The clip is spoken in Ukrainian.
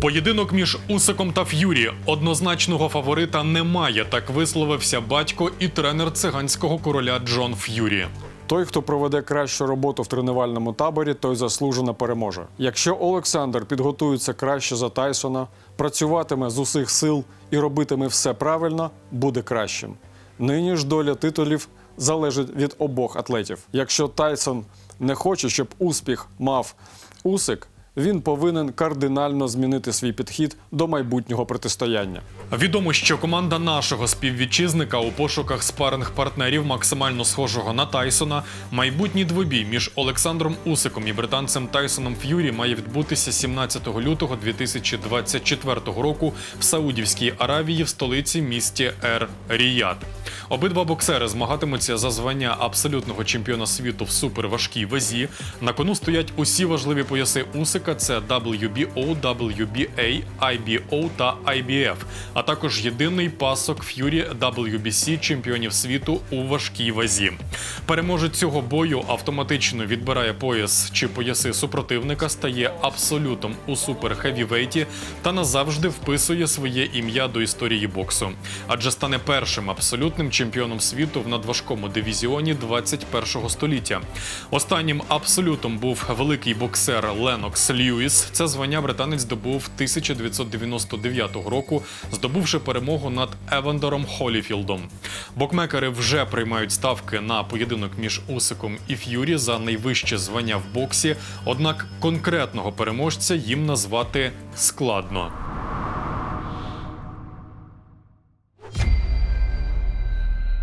Поєдинок між Усиком та Ф'юрі однозначного фаворита немає. Так висловився батько і тренер циганського короля Джон Ф'юрі. Той, хто проведе кращу роботу в тренувальному таборі, той заслужено переможе. Якщо Олександр підготується краще за Тайсона, працюватиме з усіх сил і робитиме все правильно, буде кращим. Нині ж доля титулів залежить від обох атлетів. Якщо Тайсон не хоче, щоб успіх мав Усик, він повинен кардинально змінити свій підхід до майбутнього протистояння. Відомо, що команда нашого співвітчизника у пошуках спаринг партнерів максимально схожого на Тайсона. Майбутній двобій між Олександром Усиком і британцем Тайсоном Ф'юрі має відбутися 17 лютого 2024 року в Саудівській Аравії в столиці місті Ер Ріяд. Обидва боксери змагатимуться за звання абсолютного чемпіона світу в суперважкій вазі. На кону стоять усі важливі пояси Усика: це WBO, WBA, IBO та IBF, а також єдиний пасок Ф'юрі WBC чемпіонів світу у важкій вазі. Переможець цього бою автоматично відбирає пояс чи пояси супротивника, стає абсолютом у суперхевівейті та назавжди вписує своє ім'я до історії боксу, адже стане першим абсолютним чемпіоном світу в надважкому дивізіоні 21 століття. Останнім абсолютом був великий боксер Ленокс Льюіс. Це звання британець здобув 1999 року, здобувши перемогу над Евандером Холіфілдом. Бокмекери вже приймають ставки на поєдинок між Усиком і Ф'юрі за найвище звання в боксі. Однак конкретного переможця їм назвати складно.